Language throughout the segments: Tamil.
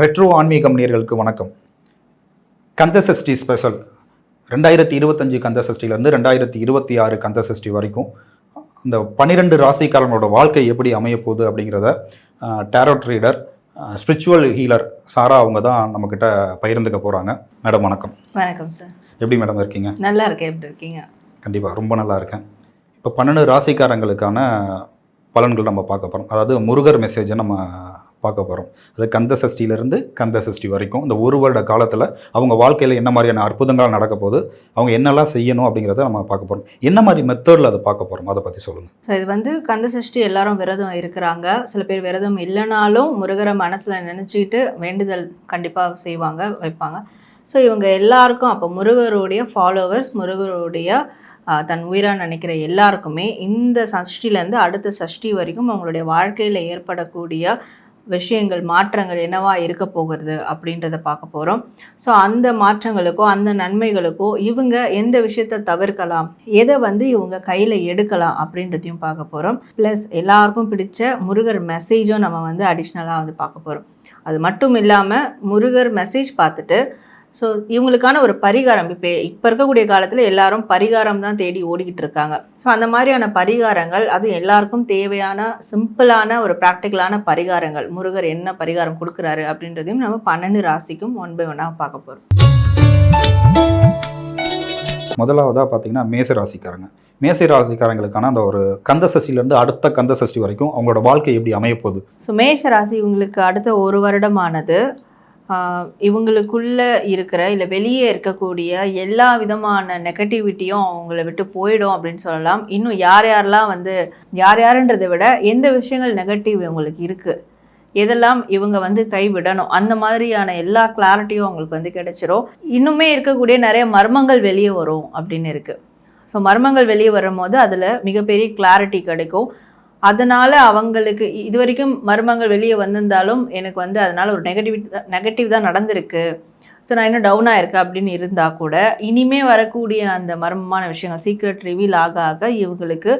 ரெட்ரோ ஆன்மீகம் நேயர்களுக்கு வணக்கம். கந்த சஷ்டி ஸ்பெஷல் ரெண்டாயிரத்தி இருபத்தஞ்சு கந்த சஷ்டிலேருந்து ரெண்டாயிரத்தி இருபத்தி ஆறு கந்த சஷ்டி வரைக்கும் இந்த பன்னிரெண்டு ராசிக்காரங்களோட வாழ்க்கை எப்படி அமைய போகுது அப்படிங்கிறத tarot reader spiritual healer Sara அவங்க தான் நம்மக்கிட்ட பகிர்ந்துக்க போகிறாங்க மேடம் வணக்கம். வணக்கம் சார் எப்படி மேடம் இருக்கீங்க? நல்லா இருக்கேன் எப்படி இருக்கீங்க? கண்டிப்பாக ரொம்ப நல்லா இருக்கேன். இப்போ பன்னெண்டு ராசிக்காரங்களுக்கான பலன்கள் நம்ம பார்க்க போகிறோம் அதாவது முருகர் மெசேஜை நம்ம பார்க்க போகிறோம் அது கந்த சஷ்டியிலேருந்து கந்த சஷ்டி வரைக்கும் இந்த ஒரு வருட காலத்தில் அவங்க வாழ்க்கையில் என்ன மாதிரியான அற்புதங்கள் நடக்க போகுது அவங்க என்னெல்லாம் செய்யணும் அப்படிங்கிறத நம்ம பார்க்க போகிறோம் என்ன மாதிரி மெத்தடில் அதை பார்க்க போகிறோம் அதை பற்றி சொல்லுங்கள் ஸோ இது வந்து கந்த சஷ்டி எல்லாரும் விரதம் இருக்கிறாங்க. சில பேர் விரதம் இல்லைனாலும் முருகரை மனசில் நினச்சிக்கிட்டு வேண்டுதல் கண்டிப்பாக செய்வாங்க வைப்பாங்க. ஸோ இவங்க எல்லாருக்கும் அப்போ முருகருடைய ஃபாலோவர்ஸ் முருகருடைய தன் உயிராக நினைக்கிற எல்லாருக்குமே இந்த சஷ்டிலேருந்து அடுத்த சஷ்டி வரைக்கும் அவங்களுடைய வாழ்க்கையில் ஏற்படக்கூடிய விஷயங்கள் மாற்றங்கள் என்னவா இருக்க போகிறது அப்படின்றத பார்க்க போகிறோம் ஸோ அந்த மாற்றங்களுக்கோ அந்த நன்மைகளுக்கோ இவங்க எந்த விஷயத்தை தவிர்க்கலாம் எதை வந்து இவங்க கையில் எடுக்கலாம் அப்படின்றதையும் பார்க்க போகிறோம் ப்ளஸ் எல்லாருக்கும் பிடிச்ச முருகர் மெசேஜும் நம்ம வந்து அடிஷ்னலாக வந்து பார்க்க போகிறோம் அது மட்டும் இல்லாமல் முருகர் மெசேஜ் பார்த்துட்டு ஸோ இவங்களுக்கான ஒரு பரிகாரம். இப்போ இப்போ இருக்கக்கூடிய காலத்தில் எல்லாரும் பரிகாரம் தான் தேடி ஓடிக்கிட்டு இருக்காங்க. ஸோ அந்த மாதிரியான பரிகாரங்கள் அது எல்லாருக்கும் தேவையான சிம்பிளான ஒரு ப்ராக்டிக்கலான பரிகாரங்கள். முருகர் என்ன பரிகாரம் கொடுக்குறாரு அப்படின்றதையும் நம்ம பன்னெண்டு ராசிக்கும் ஒன் பை ஒன்னாக பார்க்க போகிறோம் முதலாவதாக பார்த்தீங்கன்னா மேச ராசிக்காரங்க. மேச ராசிக்காரங்களுக்கான அந்த ஒரு கந்த சஷ்டிலேருந்து அடுத்த கந்த சஷ்டி வரைக்கும் அவங்களோட வாழ்க்கை எப்படி அமைய போகுது? ஸோ மேஷ ராசி இவங்களுக்கு அடுத்த ஒரு வருடமானது. இவங்களுக்குள்ள இருக்கிற இல்லை வெளியே இருக்கக்கூடிய எல்லா விதமான நெகட்டிவிட்டியும் அவங்கள விட்டு போயிடும் அப்படின்னு சொல்லலாம். இன்னும் யார் யாரெல்லாம் வந்து யார் யாருன்றதை விட எந்த விஷயங்கள் நெகட்டிவ் இவங்களுக்கு இருக்குது எதெல்லாம் இவங்க வந்து கைவிடணும் அந்த மாதிரியான எல்லா கிளாரிட்டியும் அவங்களுக்கு வந்து கிடைச்சிரும். இன்னுமே இருக்கக்கூடிய நிறைய மர்மங்கள் வெளியே வரும் அப்படின்னு இருக்குது ஸோ மர்மங்கள் வெளியே வரும்போது அதில் மிகப்பெரிய கிளாரிட்டி கிடைக்கும். அதனால் அவங்களுக்கு இது வரைக்கும் மர்மங்கள் வெளியே வந்திருந்தாலும் எனக்கு வந்து அதனால் ஒரு நெகட்டிவ் நெகட்டிவ் தான் நடந்திருக்கு. ஸோ நான் இன்னும் டவுனாக இருக்கேன் அப்படின்னு இருந்தால் கூட இனிமே வரக்கூடிய அந்த மர்மமான விஷயங்கள் சீக்ரெட் ரிவீல் ஆக ஆக இவங்களுக்கு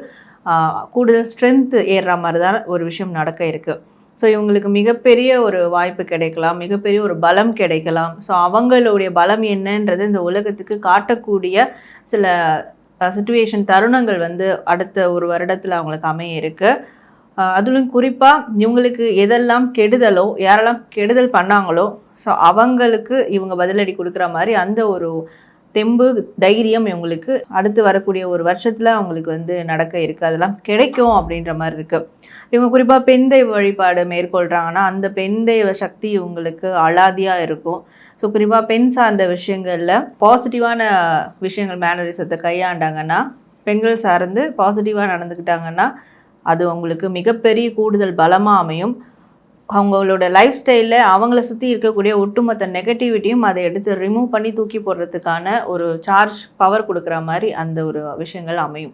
கூடுதல் ஸ்ட்ரென்த் ஏறுற மாதிரி தான் ஒரு விஷயம் நடக்க இருக்குது ஸோ இவங்களுக்கு மிகப்பெரிய ஒரு வாய்ப்பு கிடைக்கலாம் மிகப்பெரிய ஒரு பலம் கிடைக்கலாம். ஸோ அவங்களுடைய பலம் என்னன்றது இந்த உலகத்துக்கு காட்டக்கூடிய சில சுச்சுவேஷன் தருணங்கள் வந்து அடுத்த ஒரு வருடத்தில் அவங்களுக்கு அமைய இருக்கு அஹ் குறிப்பாக இவங்களுக்கு எதெல்லாம் கெடுதலோ யாரெல்லாம் கெடுதல் பண்ணாங்களோ ஸோ அவங்களுக்கு இவங்க பதிலடி கொடுக்குற மாதிரி அந்த ஒரு தெம்பு தைரியம் இவங்களுக்கு அடுத்து வரக்கூடிய ஒரு வருஷத்தில் அவங்களுக்கு வந்து நடக்க இருக்குது அதெல்லாம் கிடைக்கும் அப்படின்ற மாதிரி இருக்குது இவங்க குறிப்பாக பெண் தெய்வ வழிபாடு மேற்கொள்கிறாங்கன்னா அந்த பெண் தெய்வ சக்தி இவங்களுக்கு அலாதியாக இருக்கும். ஸோ குறிப்பாக பெண் சார்ந்த விஷயங்களில் பாசிட்டிவான விஷயங்கள் மேனரிசத்தை கையாண்டாங்கன்னா பெண்கள் சார்ந்து பாசிட்டிவாக நடந்துக்கிட்டாங்கன்னா அது உங்களுக்கு மிகப்பெரிய கூடுதல் பலமாக அமையும். அவங்களோட லைஃப் ஸ்டைலில் அவங்கள சுற்றி இருக்கக்கூடிய ஒட்டுமொத்த நெகட்டிவிட்டியும் அதை எடுத்து ரிமூவ் பண்ணி தூக்கி போடுறதுக்கான ஒரு சார்ஜ் பவர் கொடுக்குற மாதிரி அந்த ஒரு விஷயங்கள் அமையும்.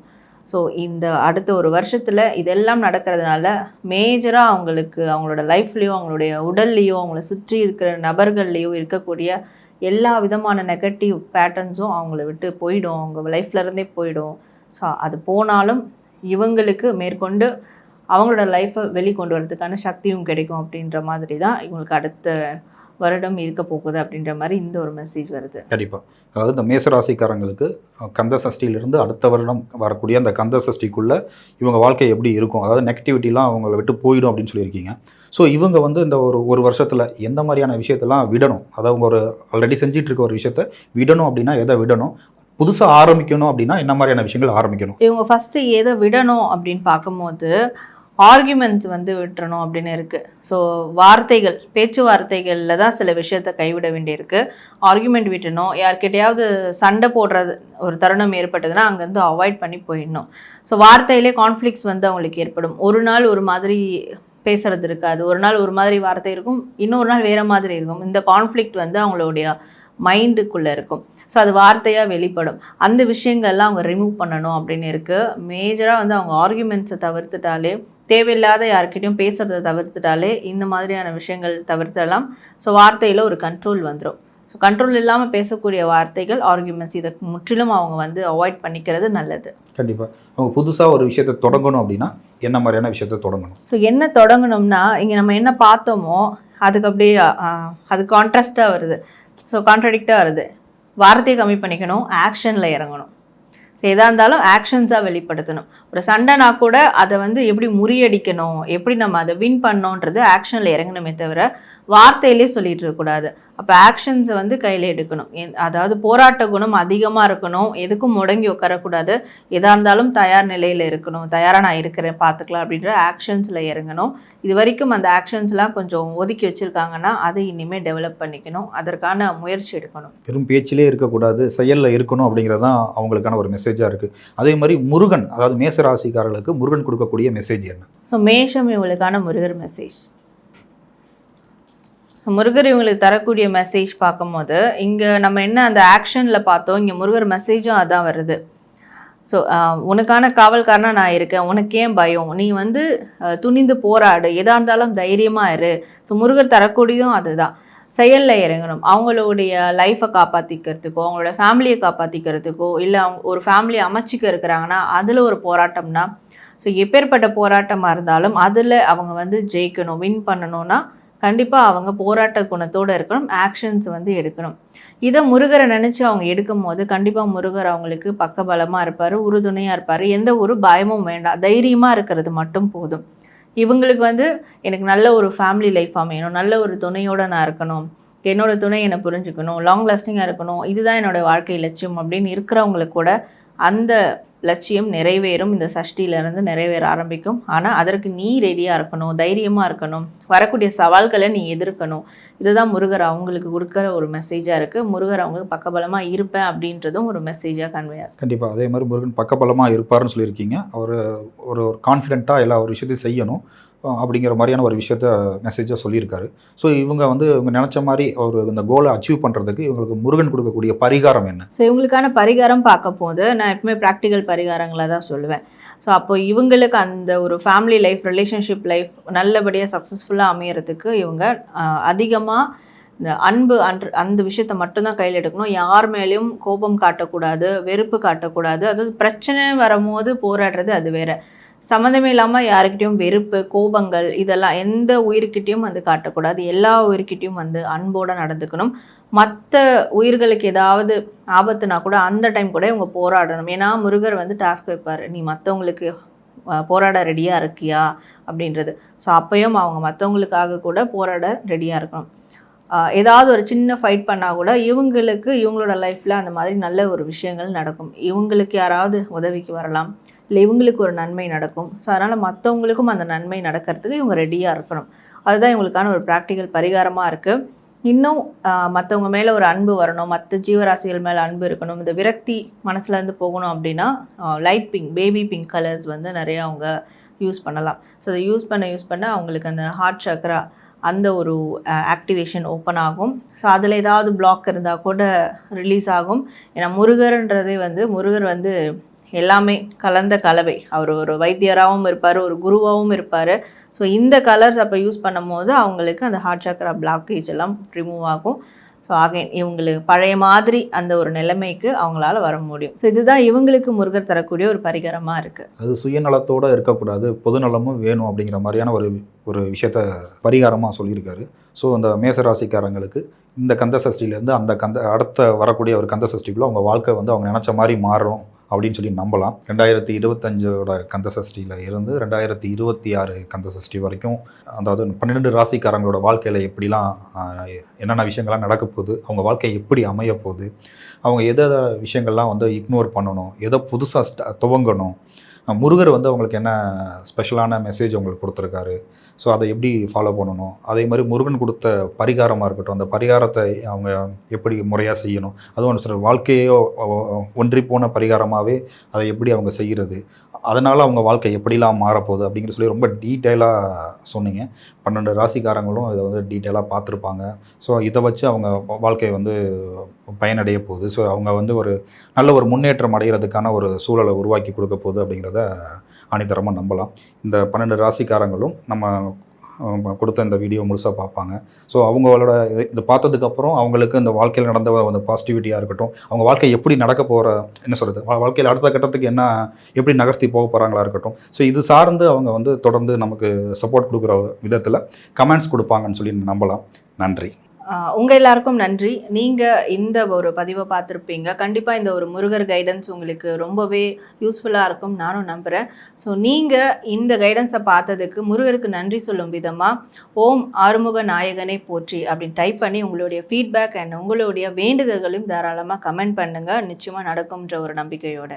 ஸோ இந்த அடுத்த ஒரு வருஷத்தில் இதெல்லாம் நடக்கிறதுனால மேஜராக அவங்களுக்கு அவங்களோட லைஃப்லேயோ அவங்களுடைய உடல்லையோ அவங்கள சுற்றி இருக்கிற நபர்கள்லேயோ இருக்கக்கூடிய எல்லா விதமான நெகட்டிவ் பேட்டர்ன்ஸும் அவங்கள விட்டு போயிடும். அவங்க லைஃப்ல இருந்தே போயிடும். ஸோ அது போனாலும் இவங்களுக்கு மேற்கொண்டு அவங்களோட லைஃப்பை வெளிக்கொண்டு வரதுக்கான சக்தியும் கிடைக்கும் அப்படின்ற மாதிரி தான் இவங்களுக்கு அடுத்த வருடம் இருக்க போகுது அப்படின்ற மாதிரி இந்த ஒரு மெசேஜ் வருது. கண்டிப்பாக அதாவது இந்த மேசராசிக்காரங்களுக்கு கந்த சஷ்டியிலிருந்து அடுத்த வருடம் வரக்கூடிய அந்த கந்த சஷ்டிக்குள்ளே இவங்க வாழ்க்கை எப்படி இருக்கும்? அதாவது நெகட்டிவிட்டிலாம் அவங்கள விட்டு போயிடும் அப்படின்னு சொல்லியிருக்கீங்க. ஸோ இவங்க வந்து இந்த ஒரு ஒரு வருஷத்தில் எந்த மாதிரியான விஷயத்தெல்லாம் விடணும்? அதாவது அவங்க ஒரு ஆல்ரெடி செஞ்சிட்டு இருக்க ஒரு விஷயத்த விடணும் அப்படின்னா எதை விடணும்? புதுசாக ஆரம்பிக்கணும் அப்படின்னா என்ன மாதிரியான விஷயங்கள் ஆரம்பிக்கணும்? இவங்க ஃபஸ்ட்டு எதை விடணும் அப்படின்னு பார்க்கும்போது ஆர்குமெண்ட்ஸ் வந்து விட்டுறணும் அப்படின்னு இருக்குது ஸோ வார்த்தைகள் பேச்சுவார்த்தைகளில் தான் சில விஷயத்த கைவிட வேண்டியிருக்கு. ஆர்கியூமெண்ட் விட்டணும். யார்கிட்டையாவது சண்டை போடுறது ஒரு தருணம் ஏற்பட்டதுன்னா அங்கேருந்து அவாய்ட் பண்ணி போயிடணும். ஸோ வார்த்தையிலே கான்ஃப்ளிக்ஸ் வந்து அவங்களுக்கு ஏற்படும். ஒரு நாள் ஒரு மாதிரி பேசுறது இருக்காது. ஒரு நாள் ஒரு மாதிரி வார்த்தை இருக்கும். இன்னொரு நாள் வேறு மாதிரி இருக்கும். இந்த கான்ஃப்ளிக்ட் வந்து அவங்களுடைய மைண்டுக்குள்ளே இருக்கும். ஸோ அது வார்த்தையாக வெளிப்படும். அந்த விஷயங்கள்லாம் அவங்க ரிமூவ் பண்ணணும் அப்படின்னு இருக்குது மேஜராக வந்து அவங்க ஆர்குமெண்ட்ஸை தவிர்த்துட்டாலே தேவையில்லாத யார்கிட்டயும் பேசுகிறத தவிர்த்துட்டாலே இந்த மாதிரியான விஷயங்கள் தவிர்த்தலாம். ஸோ வார்த்தையில் ஒரு கண்ட்ரோல் வந்துடும் ஸோ கண்ட்ரோல் இல்லாமல் பேசக்கூடிய வார்த்தைகள் ஆர்குமெண்ட்ஸ் இதை முற்றிலும் அவங்க வந்து அவாய்ட் பண்ணிக்கிறது நல்லது. கண்டிப்பாக அவங்க புதுசாக ஒரு விஷயத்தை தொடங்கணும் அப்படின்னா என்ன மாதிரியான விஷயத்தை தொடங்கணும்? ஸோ என்ன தொடங்கணும்னா இங்கே நம்ம என்ன பார்த்தோமோ அதுக்கு அப்படியே அது கான்ட்ராஸ்டாக வருது. ஸோ கான்ட்ரடிக்டாக வருது. வார்த்தையை கம்மி பண்ணிக்கணும் ஆக்ஷனில் இறங்கணும். ஸோ எதாக இருந்தாலும் ஆக்ஷன்ஸாக வெளிப்படுத்தணும். ஒரு சண்டைனா கூட அதை வந்து எப்படி முறியடிக்கணும் எப்படி நம்ம அதை வின் பண்ணோன்றது ஆக்ஷனில் இறங்கணுமே தவிர வார்த்தையிலே சொல்லிட்டு இருக்கக்கூடாது அப்போ ஆக்ஷன்ஸை வந்து கையில் எடுக்கணும். அதாவது போராட்ட குணம் அதிகமாக இருக்கணும். எதுக்கும் முடங்கி உட்காரக்கூடாது. எதாக இருந்தாலும் தயார் நிலையில் இருக்கணும். தயாராக நான் இருக்கிறேன் பார்த்துக்கலாம் அப்படின்ற ஆக்ஷன்ஸில் இறங்கணும். இது வரைக்கும் அந்த ஆக்ஷன்ஸ்லாம் கொஞ்சம் ஒதுக்கி வச்சுருக்காங்கன்னா அதை இனிமேல் டெவலப் பண்ணிக்கணும். அதற்கான முயற்சி எடுக்கணும். வெறும் பேச்சிலே இருக்கக்கூடாது செயலில் இருக்கணும் அப்படிங்கிறது தான் அவங்களுக்கான ஒரு மெசேஜ் மெசேஜாக இருக்குது அதே மாதிரி முருகன் அதாவது மேச ராசிக்காரர்களுக்கு முருகன் கொடுக்கக்கூடிய மெசேஜ் என்ன? ஸோ மேஷம் இவங்களுக்கான முருகர் மெசேஜ் முருகர் இவங்களுக்கு தரக்கூடிய மெசேஜ் பார்க்கும்போது இங்கே நம்ம என்ன அந்த ஆக்ஷனில் பார்த்தோம் இங்கே முருகர் மெசேஜும் அதான் வருது. ஸோ உனக்கான காவல்காரனாக நான் இருக்கேன் உனக்கு ஏன் பயம்? நீ வந்து துணிந்து போராடு எதா இருந்தாலும் தைரியமாக இரு. ஸோ முருகர் தரக்கூடியதும் அதுதான். செயலில் இறங்கணும். அவங்களுடைய லைஃப்பை காப்பாற்றிக்கிறதுக்கோ அவங்களோட ஃபேமிலியை காப்பாற்றிக்கிறதுக்கோ இல்லை அவங்க ஒரு ஃபேமிலியை அமைச்சிக்க இருக்கிறாங்கன்னா அதில் ஒரு போராட்டம்னா ஸோ எப்பேற்பட்ட போராட்டமாக இருந்தாலும் அதில் அவங்க வந்து ஜெயிக்கணும் வின் பண்ணணும்னா கண்டிப்பாக அவங்க போராட்ட குணத்தோடு இருக்கணும் ஆக்ஷன்ஸ் வந்து எடுக்கணும். இதை முருகரை நினச்சி அவங்க எடுக்கும் போது கண்டிப்பாக முருகர் அவங்களுக்கு பக்கபலமாக இருப்பார் உறுதுணையாக இருப்பார். எந்த ஒரு பயமும் வேண்டாம். தைரியமாக இருக்கிறது மட்டும் போதும். இவங்களுக்கு வந்து எனக்கு நல்ல ஒரு ஃபேமிலி லைஃப் அமையணும். நல்ல ஒரு துணையோடு நான் இருக்கணும். என்னோட துணை என்னை புரிஞ்சுக்கணும். லாங் லாஸ்டிங்காக இருக்கணும். இதுதான் என்னோட வாழ்க்கை லட்சியம் அப்படின்னு இருக்கிறவங்களுக்கு கூட அந்த லட்சியம் நிறைவேறும் இந்த சஷ்டியிலேருந்து நிறைவேற ஆரம்பிக்கும். ஆனால் அதற்கு நீ ரெடியாக இருக்கணும் தைரியமாக இருக்கணும். வரக்கூடிய சவால்களை நீ எதிர்க்கணும். இதுதான் முருகர் அவங்களுக்கு கொடுக்குற ஒரு மெசேஜாக இருக்குது முருகர் அவங்களுக்கு பக்கபலமாக இருப்பேன் அப்படின்றதும் ஒரு மெசேஜாக கன்வே ஆகும் கண்டிப்பாக அதே மாதிரி முருகன் பக்கபலமாக இருப்பாருன்னு சொல்லியிருக்கீங்க. அவர் ஒரு கான்ஃபிடென்ட்டாக எல்லா ஒரு விஷயத்தையும் செய்யணும். அப்படிங்கிற மாதிரியான ஒரு விஷயத்த மெசேஜாக சொல்லியிருக்காரு. ஸோ இவங்க வந்து இவங்க நினச்ச மாதிரி ஒரு இந்த கோலை அச்சீவ் பண்ணுறதுக்கு இவங்களுக்கு முருகன் கொடுக்கக்கூடிய பரிகாரம் என்ன? ஸோ இவங்களுக்கான பரிகாரம் பார்க்க போது நான் எப்பவுமே ப்ராக்டிக்கல் பரிகாரங்களை தான் சொல்லுவேன். ஸோ அப்போ இவங்களுக்கு அந்த ஒரு ஃபேமிலி லைஃப் ரிலேஷன்ஷிப் லைஃப் நல்லபடியாக சக்ஸஸ்ஃபுல்லாக அமையறதுக்கு இவங்க அதிகமாக இந்த அன்பு அன்று அந்த விஷயத்தை மட்டும்தான் கையில் எடுக்கணும். யார் மேலேயும் கோபம் காட்டக்கூடாது வெறுப்பு காட்டக்கூடாது. அதாவது பிரச்சனை வரும்போது போராடுறது அது வேறு. சம்மந்தமே இல்லாமல் யாருக்கிட்டையும் வெறுப்பு கோபங்கள் இதெல்லாம் எந்த உயிர்கிட்டையும் வந்து காட்டக்கூடாது. எல்லா உயிர்கிட்டையும் வந்து அன்போடு நடந்துக்கணும். மற்ற உயிர்களுக்கு ஏதாவது ஆபத்துனா கூட அந்த டைம் கூட இவங்க போராடணும். ஏன்னா முருகர் வந்து டாஸ்க் வைப்பார். நீ மற்றவங்களுக்கு போராட ரெடியாக இருக்கியா? அப்படின்றது. ஸோ அப்பையும் அவங்க மற்றவங்களுக்காக கூட போராட ரெடியாக இருக்கணும். ஏதாவது ஒரு சின்ன ஃபைட் பண்ணால் கூட இவங்களுக்கு இவங்களோட லைஃப்பில் அந்த மாதிரி நல்ல ஒரு விஷயங்கள் நடக்கும். இவங்களுக்கு யாராவது உதவிக்கு வரலாம். இல்லை இவங்களுக்கு ஒரு நன்மை நடக்கும். ஸோ அதனால் மற்றவங்களுக்கும் அந்த நன்மை நடக்கிறதுக்கு இவங்க ரெடியாக இருக்கணும். அதுதான் இவங்களுக்கான ஒரு ப்ராக்டிக்கல் பரிகாரமாக இருக்குது இன்னும் மற்றவங்க மேலே ஒரு அன்பு வரணும். மற்ற ஜீவராசிகள் மேலே அன்பு இருக்கணும். இந்த விரக்தி மனசுலேருந்து போகணும் அப்படின்னா light pink baby pink colours வந்து நிறைய அவங்க யூஸ் பண்ணலாம். ஸோ அதை யூஸ் பண்ண யூஸ் பண்ண அவங்களுக்கு அந்த ஹார்ட் சக்கரா அந்த ஒரு ஆக்டிவேஷன் ஓப்பன் ஆகும். ஸோ அதில் ஏதாவது பிளாக் இருந்தால் கூட ரிலீஸ் ஆகும். ஏன்னா முருகர்ன்றதே வந்து முருகர் வந்து எல்லாமே கலந்த கலவை. அவர் ஒரு வைத்தியராகவும் இருப்பார் ஒரு குருவாகவும் இருப்பார். ஸோ இந்த கலர்ஸ் அப்போ யூஸ் பண்ணும்போது அவங்களுக்கு அந்த ஹார்ட் சக்கரா பிளாக்கேஜ் எல்லாம் ரிமூவ் ஆகும். ஸோ அகைன் இவங்களுக்கு பழைய மாதிரி அந்த ஒரு நிலைமைக்கு அவங்களால வர முடியும். ஸோ இதுதான் இவங்களுக்கு முருகர் தரக்கூடிய ஒரு பரிகாரமாக இருக்குது அது சுயநலத்தோடு இருக்கக்கூடாது. பொதுநலமும் வேணும் அப்படிங்கிற மாதிரியான ஒரு ஒரு விஷயத்த பரிகாரமாக சொல்லியிருக்காரு. ஸோ அந்த மேசராசிக்காரங்களுக்கு இந்த கந்த சஷ்டியிலேருந்து அந்த கந்த அடுத்த வரக்கூடிய ஒரு கந்த சஷ்டிக்குள்ளே அவங்க வாழ்க்கை வந்து அவங்க நினச்ச மாதிரி மாறும். அப்படின்னு சொல்லி நம்பலாம். ரெண்டாயிரத்தி இருபத்தஞ்சோட கந்த சஷ்டியில் இருந்து ரெண்டாயிரத்தி இருபத்தி ஆறு கந்த சஷ்டி வரைக்கும் அதாவது பன்னிரெண்டு ராசிக்காரங்களோட வாழ்க்கையில் எப்படிலாம் என்னென்ன விஷயங்கள்லாம் நடக்க போகுது அவங்க வாழ்க்கை எப்படி அமைய போகுது அவங்க எதை விஷயங்கள்லாம் வந்து இக்னோர் பண்ணணும் எதை புதுசாக துவங்கணும் முருகர் வந்து அவங்களுக்கு என்ன ஸ்பெஷலான மெசேஜ் அவங்களுக்கு கொடுத்துருக்காரு? ஸோ அதை எப்படி ஃபாலோ பண்ணணும்? அதே மாதிரி முருகன் கொடுத்த பரிகாரமாக இருக்கட்டும் அந்த பரிகாரத்தை அவங்க எப்படி முறையாக செய்யணும்? அதுவும் ஒரு சில வாழ்க்கையோ ஒன்றி போன பரிகாரமாகவே அதை எப்படி அவங்க செய்கிறது அதனால் அவங்க வாழ்க்கை எப்படிலாம் மாறப்போகுது அப்படிங்கிற சொல்லி ரொம்ப டீட்டெயிலாக சொன்னீங்க. பன்னெண்டு ராசிக்காரங்களும் இதை வந்து டீட்டெயிலாக பார்த்துருப்பாங்க. ஸோ இதை வச்சு அவங்க வாழ்க்கை வந்து பயனடைய போகுது. ஸோ அவங்க வந்து ஒரு நல்ல ஒரு முன்னேற்றம் அடைகிறதுக்கான ஒரு சூழலை உருவாக்கி கொடுக்க போகுது அப்படிங்கிறத ஆணித்தரமாக நம்பலாம். இந்த பன்னெண்டு ராசிக்காரங்களும் நம்ம கொடுத்த இந்த வீடியோ முழுசாக பார்ப்பாங்க. ஸோ அவங்களோட இது இது பார்த்ததுக்கப்புறம் அவங்களுக்கு இந்த வாழ்க்கையில் நடந்த அந்த பாசிட்டிவிட்டியாக இருக்கட்டும் அவங்க வாழ்க்கை எப்படி நடக்க போகிற என்ன சொல்கிறது வாழ்க்கையில் அடுத்த கட்டத்துக்கு என்ன எப்படி நகர்த்தி போக போகிறாங்களா இருக்கட்டும். ஸோ இது சார்ந்து அவங்க வந்து தொடர்ந்து நமக்கு சப்போர்ட் கொடுக்குற விதத்தில் கமெண்ட்ஸ் கொடுப்பாங்கன்னு சொல்லி நம்பலாம். நன்றி. உங்கள் எல்லாருக்கும் நன்றி. நீங்கள் இந்த ஒரு பதிவை பார்த்துருப்பீங்க. கண்டிப்பாக இந்த ஒரு முருகர் கைடன்ஸ் உங்களுக்கு ரொம்பவே யூஸ்ஃபுல்லாக இருக்கும். நானும் நம்புகிறேன் ஸோ நீங்கள் இந்த கைடன்ஸை பார்த்ததுக்கு முருகருக்கு நன்றி சொல்லும் விதமாக ஓம் ஆறுமுக நாயகனை போற்றி அப்படின்னு டைப் பண்ணி உங்களுடைய ஃபீட்பேக் அண்ட் உங்களுடைய வேண்டுதல்களையும் தாராளமாக கமெண்ட் பண்ணுங்கள் நிச்சயமாக நடக்கும்ன்ற ஒரு நம்பிக்கையோட.